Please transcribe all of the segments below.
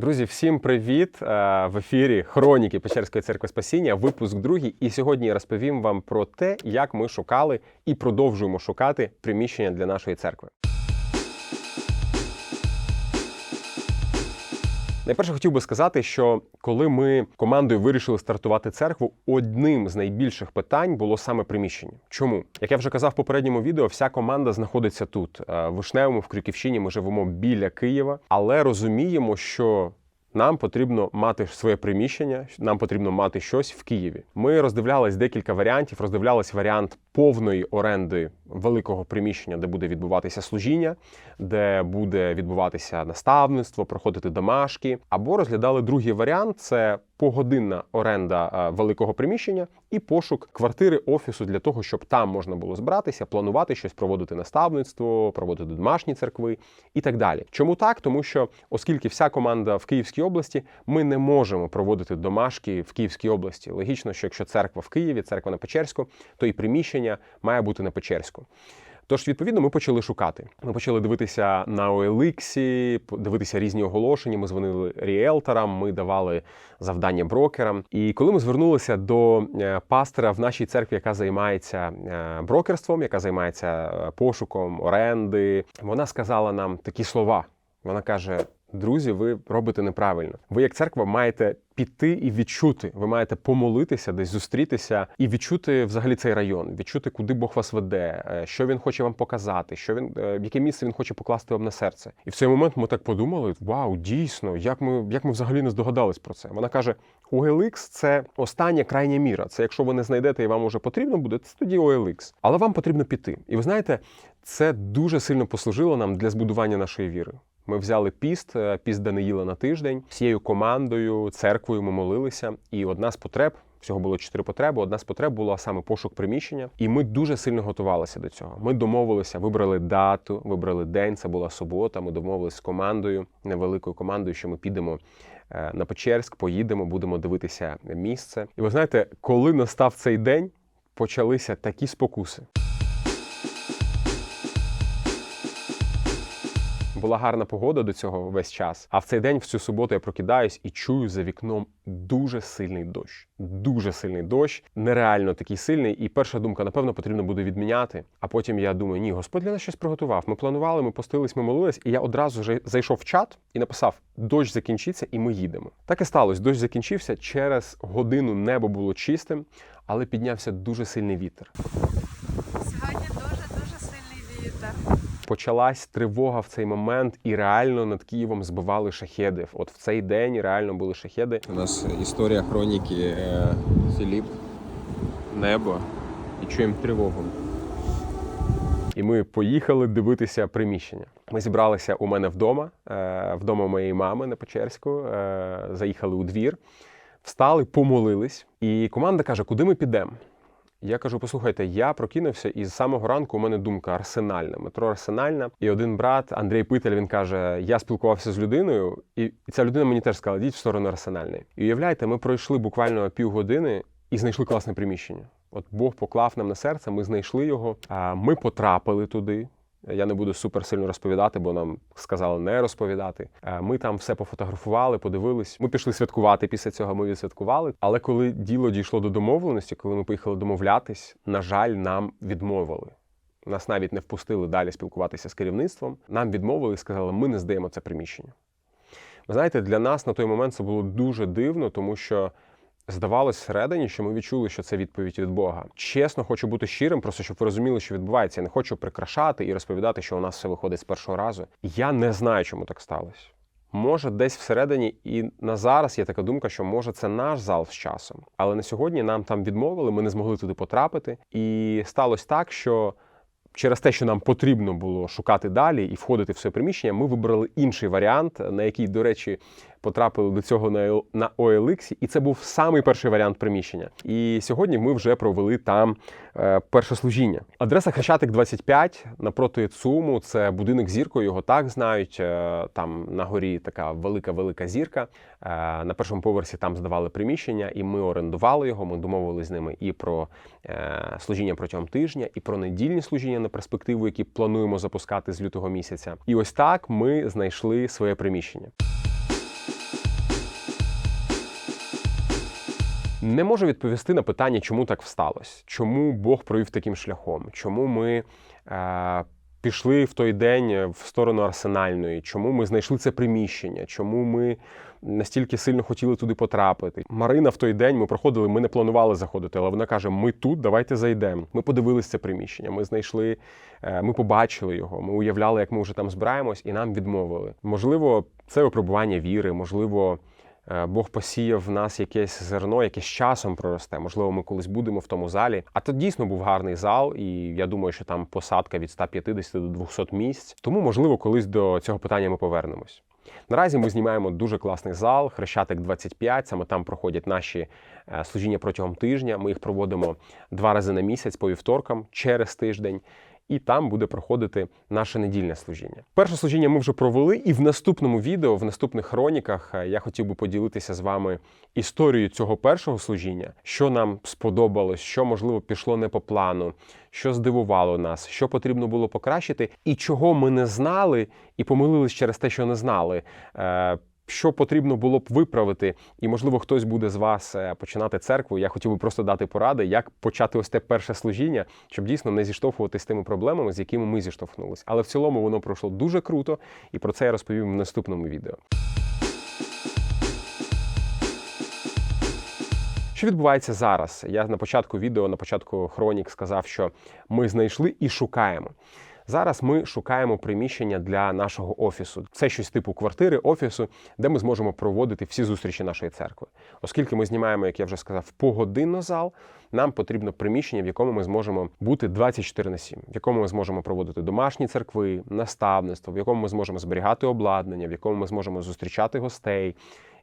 Друзі, всім привіт! Е, В ефірі Хроніки Печерської церкви Спасіння, випуск другий. І сьогодні я розповім вам про те, як ми шукали і продовжуємо шукати приміщення для нашої церкви. Найперше хотів би сказати, що коли ми командою вирішили стартувати церкву, одним з найбільших питань було саме приміщення. Чому? Як я вже казав в попередньому відео, вся команда знаходиться тут, е, в Вишневому, в Крюківщині. Ми живемо біля Києва, але розуміємо, що нам потрібно мати своє приміщення, нам потрібно мати щось в Києві. Ми роздивлялись декілька варіантів. Роздивлялись варіант повної оренди великого приміщення, де буде відбуватися служіння, де буде відбуватися наставництво, проходити домашки. Або розглядали другий варіант це погодинна оренда е, великого приміщення і пошук квартири офісу для того, щоб там можна було збиратися, планувати щось, проводити наставництво, проводити домашні церкви і так далі. Чому так? Тому що, оскільки вся команда в Київській області, ми не можемо проводити домашки в Київській області. Логічно, що якщо церква в Києві, церква на Печерську, то і приміщення має бути на Печерську. Тож, відповідно, ми почали шукати. Ми почали дивитися на OLX, дивитися різні оголошення. Ми дзвонили ріелторам, ми давали завдання брокерам. І коли ми звернулися до е, пастора в нашій церкві, яка займається е, брокерством, яка займається е, пошуком оренди, вона сказала нам такі слова. Вона каже: Друзі, ви робите неправильно. Ви, як церква, маєте піти і відчути. Ви маєте помолитися, десь зустрітися і відчути взагалі цей район, відчути, куди Бог вас веде, е, що він хоче вам показати, що він е, яке місце він хоче покласти вам на серце. І в цей момент ми так подумали: вау, дійсно, як ми як ми взагалі не здогадались про це. Вона каже: OLX – це остання крайня міра. Це якщо ви не знайдете і вам уже потрібно буде, це тоді OLX. Але вам потрібно піти. І ви знаєте, це дуже сильно послужило нам для збудування нашої віри. Ми взяли піст, е, піст Даниїла на тиждень всією командою, церквою ми молилися. І одна з потреб всього було чотири потреби. Одна з потреб була саме пошук приміщення, і ми дуже сильно готувалися до цього. Ми домовилися, вибрали дату, вибрали день. Це була субота. Ми домовилися з командою, невеликою командою, що ми підемо. е, На Печерськ поїдемо, будемо дивитися місце. І ви знаєте, коли настав цей день, почалися такі спокуси. Була гарна погода до цього весь час. А в цей день, в цю суботу, я прокидаюсь і чую за вікном дуже сильний дощ. Дуже сильний дощ, нереально такий сильний. І перша думка, напевно, потрібно буде відміняти. А потім я думаю, ні, Господь для нас щось приготував. Ми планували, ми постились, ми молились, і я одразу вже зайшов в чат і написав: дощ закінчиться, і ми їдемо. Так і сталося. Дощ закінчився. Через годину небо було чистим, але піднявся дуже сильний вітер. Сьогодні дуже дуже сильний вітер. Почалась тривога в цей момент, і реально над Києвом збивали шахеди. От в цей день реально були шахеди. У нас історія хроніки е, Філіп. Небо і чуємо тривогу. І ми поїхали дивитися приміщення. Ми зібралися у мене вдома, е, вдома моєї мами на Печерську, е, заїхали у двір, встали, помолились. І команда каже, куди ми підемо? Я кажу: послухайте, я прокинувся, і з самого ранку у мене думка арсенальна, метро арсенальна. І один брат Андрій Питель він каже: Я спілкувався з людиною, і ця людина мені теж сказала, йдіть в сторону арсенальної. І уявляєте, ми пройшли буквально півгодини і знайшли класне приміщення. От Бог поклав нам на серце, ми знайшли його. Ми потрапили туди. Я не буду супер сильно розповідати, бо нам сказали не розповідати. Е, Ми там все пофотографували, подивились. Ми пішли святкувати після цього. Ми відсвяткували. Але коли діло дійшло до домовленості, коли ми поїхали домовлятись, на жаль, нам відмовили. Нас навіть не впустили далі спілкуватися з керівництвом. Нам відмовили і сказали, ми не здаємо це приміщення. Ви знаєте, для нас на той момент це було дуже дивно, тому що здавалось всередині, що ми відчули, що це відповідь від Бога. Чесно, хочу бути щирим, просто щоб ви розуміли, що відбувається. Я не хочу прикрашати і розповідати, що у нас все виходить з першого разу. Я не знаю, чому так сталося. Може, десь всередині, і на зараз є така думка, що може це наш зал з часом. Але на сьогодні нам там відмовили, ми не змогли туди потрапити. І сталося так, що через те, що нам потрібно було шукати далі і входити в своє приміщення, ми вибрали інший варіант, на який, до речі, потрапили до цього на OLX, і це був самий перший варіант приміщення. І сьогодні ми вже провели там е, перше служіння. Адреса Хрещатик 25 напроти ЦУМу. Це будинок зіркою, його так знають. Е, Там на горі така велика велика зірка. Е, На першому поверсі там здавали приміщення, і ми орендували його. Ми домовилися з ними і про служіння протягом тижня, і про недільні служіння на перспективу, які плануємо запускати з лютого місяця. І ось так ми знайшли своє приміщення. Не можу відповісти на питання, чому так сталося, чому Бог провів таким шляхом, чому ми е, пішли в той день в сторону арсенальної, чому ми знайшли це приміщення, чому ми настільки сильно хотіли туди потрапити. Марина в той день ми проходили, ми не планували заходити, але вона каже: Ми тут, давайте зайдемо. Ми подивилися це приміщення, ми знайшли, е, ми побачили його. Ми уявляли, як ми вже там збираємось, і нам відмовили. Можливо, це випробування віри, можливо. Е, Бог посіяв в нас якесь зерно, яке з часом проросте. Можливо, ми колись будемо в тому залі. А то дійсно був гарний зал, і я думаю, що там посадка від 150 до 200 місць. Тому, можливо, колись до цього питання ми повернемось. Наразі ми знімаємо дуже класний зал, Хрещатик 25. Саме там проходять наші е, служіння протягом тижня. Ми їх проводимо два рази на місяць по вівторкам через тиждень. І там буде проходити наше недільне служіння. Перше служіння ми вже провели, і в наступному відео, в наступних хроніках, е, я хотів би поділитися з вами історією цього першого служіння, що нам сподобалось, що можливо пішло не по плану, що здивувало нас, що потрібно було покращити, і чого ми не знали, і помилились через те, що не знали. Що потрібно було б виправити, і можливо хтось буде з вас е, починати церкву. Я хотів би просто дати поради, як почати ось те перше служіння, щоб дійсно не зіштовхуватися з тими проблемами, з якими ми зіштовхнулися. Але в цілому воно пройшло дуже круто, і про це я розповім в наступному відео. Що відбувається зараз? Я на початку відео, на початку хронік сказав, що ми знайшли і шукаємо. Зараз ми шукаємо приміщення для нашого офісу. Це щось типу квартири, офісу, де ми зможемо проводити всі зустрічі нашої церкви. Оскільки ми знімаємо, як я вже сказав, погодинно зал, нам потрібно приміщення, в якому ми зможемо бути 24 на 7, в якому ми зможемо проводити домашні церкви, наставництво, в якому ми зможемо зберігати обладнання, в якому ми зможемо зустрічати гостей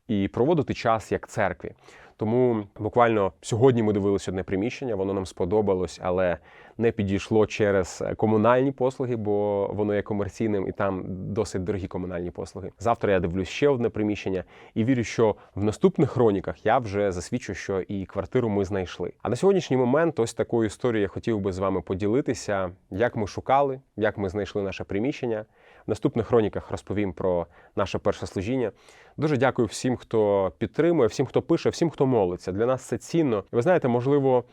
і проводити час як церкві. Тому буквально сьогодні ми дивилися одне приміщення, воно нам сподобалось, але не підійшло через комунальні послуги, бо воно є комерційним і там досить дорогі комунальні послуги. Завтра я дивлюсь ще одне приміщення і вірю, що в наступних хроніках я вже засвідчу, що і квартиру ми знайшли. А на сьогоднішній момент ось такою історією я хотів би з вами поділитися, як ми шукали, як ми знайшли наше приміщення. Наступних хроніках розповім про наше перше служіння. Дуже дякую всім, хто підтримує, всім, хто пише, всім, хто молиться. Для нас це цінно. Ви знаєте, можливо,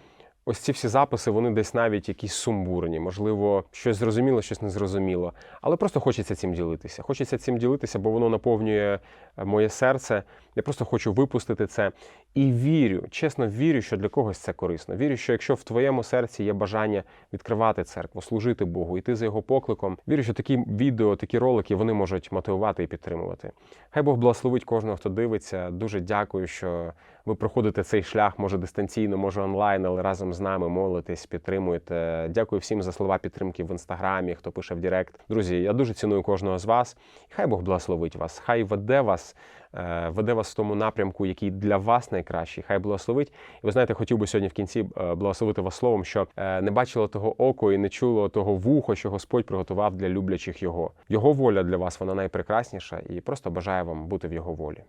ось ці всі записи, вони десь навіть якісь сумбурні, можливо, щось зрозуміло, щось незрозуміло. Але просто хочеться цим ділитися. Хочеться цим ділитися, бо воно наповнює е, моє серце. Я просто хочу випустити це. І вірю, чесно вірю, що для когось це корисно. Вірю, що якщо в твоєму серці є бажання відкривати церкву, служити Богу, йти за його покликом, вірю, що такі відео, такі ролики вони можуть мотивувати і підтримувати. Хай Бог благословить кожного, хто дивиться. Дуже дякую, що ви проходите цей шлях, може дистанційно, може онлайн, але разом з нами молитесь, підтримуєте. Дякую всім за слова підтримки в інстаграмі, хто пише в Директ. Друзі, я дуже ціную кожного з вас. Хай Бог благословить вас, хай веде вас. е, Веде вас в тому напрямку, який для вас найкращий. Хай благословить. І ви знаєте, хотів би сьогодні в кінці е, благословити вас словом, що е, не бачило того око і не чуло того вухо, що Господь приготував для люблячих його. Його воля для вас вона найпрекрасніша, і просто бажаю вам бути в його волі.